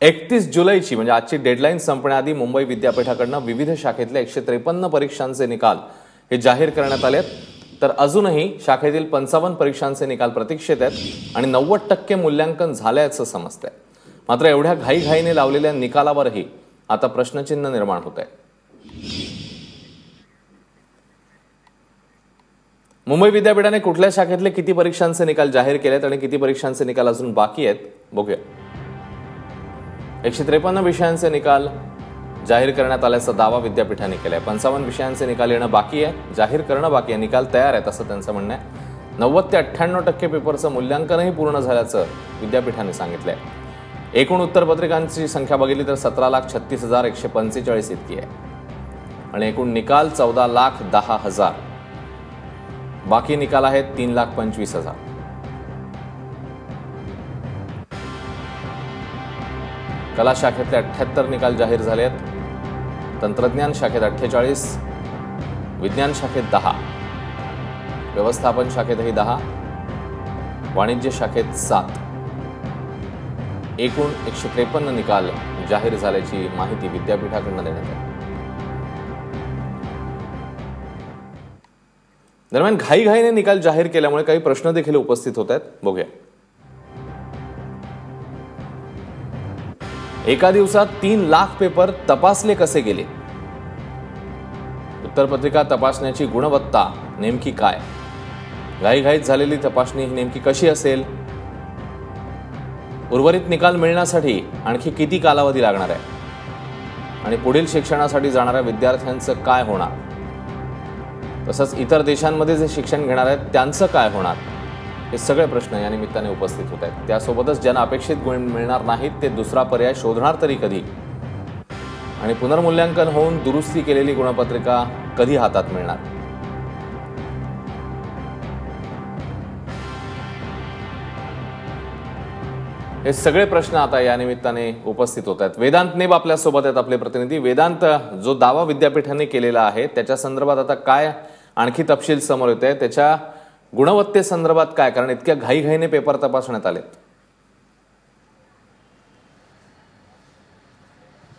एकतीस जुलैची म्हणजे आजची डेडलाईन संपण्याआधी मुंबई विद्यापीठाकडनं विविध शाखेतल्या एकशे त्रेपन्न परीक्षांचे निकाल हे जाहीर करण्यात आलेत. तर अजूनही शाखेतील पंचावन्न परीक्षांचे निकाल प्रतीक्षेत आहेत आणि नव्वद टक्के मूल्यांकन झाल्याचं समजतंय. मात्र एवढ्या घाईघाईने लावलेल्या निकालावरही आता प्रश्नचिन्ह निर्माण होत आहे मुंबई विद्यापीठाने कुठल्या शाखेतले किती परीक्षांचे निकाल जाहीर केलेत आणि किती परीक्षांचे निकाल अजून बाकी आहेत? बघूया. एकशे त्रेपन्न विषयांचे निकाल जाहीर करण्यात आल्याचा दावा विद्यापीठाने केलाय. पंचावन्न विषयांचे निकाल येणं बाकी आहे. जाहीर करणं बाकी आहे. निकाल तयार आहेत असं त्यांचं म्हणणं आहे. नव्वद ते अठ्ठ्याण्णव टक्के पेपरचं मूल्यांकनही पूर्ण झाल्याचं विद्यापीठाने सांगितलं आहे एकूण उत्तरपत्रिकांची संख्या बघितली तर सतरा लाख छत्तीस हजार एकशे पंचेचाळीस इतकी आहे. आणि एकूण निकाल चौदा लाख दहा हजार. बाकी निकाल आहेत तीन लाख पंचवीस हजार. कला शाखेतले अठ्ठ्याहत्तर निकाल जाहीर झाले आहेत तंत्रज्ञान शाखेत अठ्ठेचाळीस विज्ञान शाखेत दहा व्यवस्थापन शाखेतही दहा वाणिज्य शाखेत सात. एकूण एकशे त्रेपन्न निकाल जाहीर झाल्याची माहिती विद्यापीठाकडनं देण्यात आली. दरम्यान घाईघाईने निकाल जाहीर केल्यामुळे काही प्रश्न देखील उपस्थित होत आहेत. बघूया. एका दिवसात तीन लाख पेपर तपासले कसे गेले? उत्तरपत्रिका तपासण्याची गुणवत्ता नेमकी काय? घाईघाईत झालेली तपासणी ही नेमकी कशी असेल? उर्वरित निकाल मिळण्यासाठी आणखी किती कालावधी लागणार आहे? आणि पुढील शिक्षणासाठी जाणाऱ्या विद्यार्थ्यांचं काय होणार? तसंच इतर देशांमध्ये जे शिक्षण घेणार आहेत त्यांचं काय होणार? हे सगळे प्रश्न या निमित्ताने उपस्थित होत आहेत. त्यासोबतच ज्यांना अपेक्षित गुण मिळणार नाहीत ते दुसरा पर्याय शोधणार तरी कधी? आणि पुनर्मूल्यांकन होऊन दुरुस्ती केलेली गुणपत्रिका कधी हातात मिळणार? हे सगळे प्रश्न आता या निमित्ताने उपस्थित होत आहेत. वेदांत नेब आपल्यासोबत आहेत आपले प्रतिनिधी. वेदांत जो दावा विद्यापीठाने केलेला आहे त्याच्या संदर्भात आता काय आणखी तपशील समोर येत आहे त्याच्या गुणवत्तेसंदर्भात काय? कारण इतक्या घाईघाईने पेपर तपासण्यात आलेत.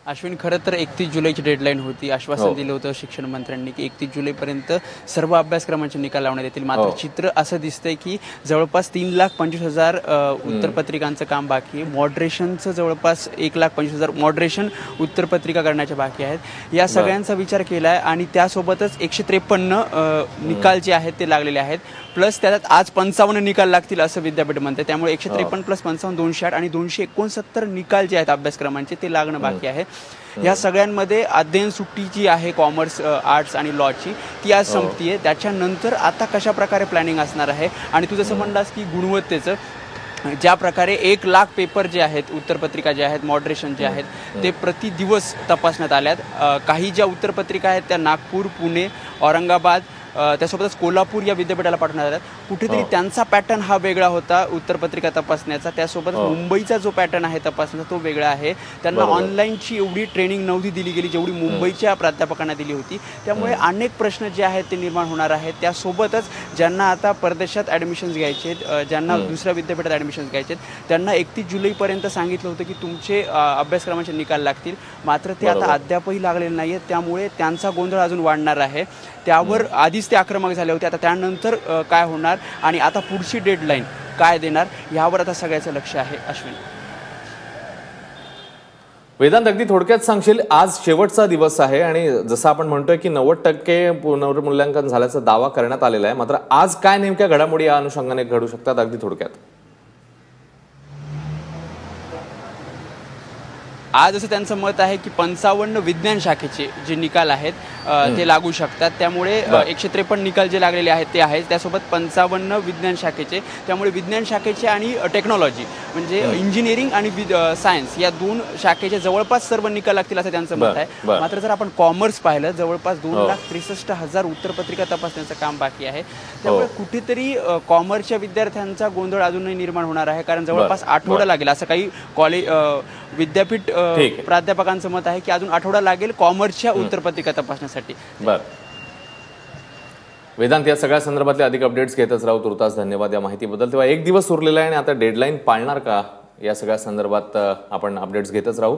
अश्विन खरं तर एकतीस जुलैची डेडलाईन होती. आश्वासन हो. दिलं होतं शिक्षण मंत्र्यांनी की एकतीस जुलैपर्यंत सर्व अभ्यासक्रमांचे निकाल लावण्यात येतील. मात्र हो. चित्र असं दिसतंय की जवळपास तीन लाख पंचवीस हजार उत्तरपत्रिकांचं काम बाकी आहे. मॉडरेशनचं जवळपास एक लाख पंचवीस हजार मॉडरेशन उत्तरपत्रिका करण्याच्या बाकी आहेत. या सगळ्यांचा विचार केला आहे आणि त्यासोबतच एकशे त्रेपन्न निकाल जे आहेत ते लागलेले आहेत. प्लस त्यात आज पंचावन्न निकाल लागतील असं विद्यापीठ म्हणते त्यामुळे एकशे त्रेपन्न प्लस पंचावन्न दोनशे आठ आणि दोनशे एकोणसत्तर निकाल जे आहेत अभ्यासक्रमांचे ते लागणं बाकी आहे. या सगळ्यांमध्ये अध्ययन सुट्टी जी आहे कॉमर्स आर्ट्स आणि लॉची ती आज संपतीये. त्याच्यानंतर आता कशा प्रकारे प्लॅनिंग असणार आहे? आणि तू जसं म्हणलास की गुणवत्तेचं ज्या प्रकारे एक लाख पेपर जे आहेत उत्तरपत्रिका जे आहेत मॉडरेशन जे आहेत ते प्रति दिवस तपासण्यात आल्यात. काही ज्या उत्तरपत्रिका आहेत त्या नागपूर पुणे औरंगाबाद त्यासोबतच कोल्हापूर या विद्यापीठाला पाठवण्यात आल्यात कुठेतरी हो. त्यांचा पॅटर्न हा वेगळा होता उत्तरपत्रिका तपासण्याचा. त्यासोबत हो. मुंबईचा जो पॅटर्न आहे तपासण्याचा तो वेगळा आहे. त्यांना. ऑनलाईनची एवढी ट्रेनिंग नव्हती दिली गेली जेवढी मुंबईच्या प्राध्यापकांना दिली होती. त्यामुळे अनेक प्रश्न जे आहेत ते निर्माण होणार आहेत. त्यासोबतच ज्यांना आता परदेशात ॲडमिशन्स घ्यायचे ज्यांना दुसऱ्या विद्यापीठात ॲडमिशन्स घ्यायचे आहेत त्यांना एकतीस जुलैपर्यंत सांगितलं होतं की तुमचे अभ्यासक्रमाचे निकाल लागतील. मात्र ते आता. अद्यापही लागलेले नाही आहेत त्यामुळे त्यांचा गोंधळ अजून वाढणार आहे. त्यावर आधीच ते आक्रमक झाले होते. आता त्यानंतर काय होणार आणि आता पुढची डेडलाईन काय देणार यावर आता सगळ्याचं लक्ष आहे अश्विन. वेदांत अगदी थोडक्यात सांगशील आज शेवटचा दिवस आहे आणि जसं आपण म्हणतोय की नव्वद टक्के पुनर्मूल्यांकन झाल्याचा दावा करण्यात आलेला आहे. मात्र आज काय नेमक्या घडामोडी या अनुषंगाने घडू शकतात अगदी थोडक्यात? आज असं त्यांचं मत आहे की पंचावन्न विज्ञान शाखेचे जे निकाल आहेत ते लागू शकतात त्यामुळे. एकशे त्रेपन्न निकाल जे लागलेले आहेत ते आहेत त्यासोबत पंचावन्न विज्ञान शाखेचे त्यामुळे विज्ञान शाखेचे आणि टेक्नॉलॉजी म्हणजे इंजिनिअरिंग आणि सायन्स या दोन शाखेचे जवळपास सर्व निकाल लागतील असं त्यांचं मत आहे. मात्र जर आपण कॉमर्स पाहिलं जवळपास दोन हो. लाख त्रेसष्ट हजार उत्तरपत्रिका तपासण्याचं काम बाकी आहे त्यामुळे कुठेतरी अ, कॉमर्सच्या विद्यार्थ्यांचा गोंधळ अजूनही निर्माण होणार आहे कारण जवळपास. आठवडा लागेल असं काही कॉलेज विद्यापीठ. प्राध्यापकांचं मत आहे की अजून आठवडा लागेल कॉमर्सच्या उत्तरपत्रिका तपासण्यासाठी. बर. वेदांत या सगळ्या संदर्भातले अधिक अपडेट्स घेतच राहू. तुर्तास धन्यवाद या माहितीबद्दल. तेव्हा एक दिवस उरलेला आहे आणि आता डेडलाईन पाळणार का? या सगळ्या संदर्भात आपण अपडेट्स घेतच राहू.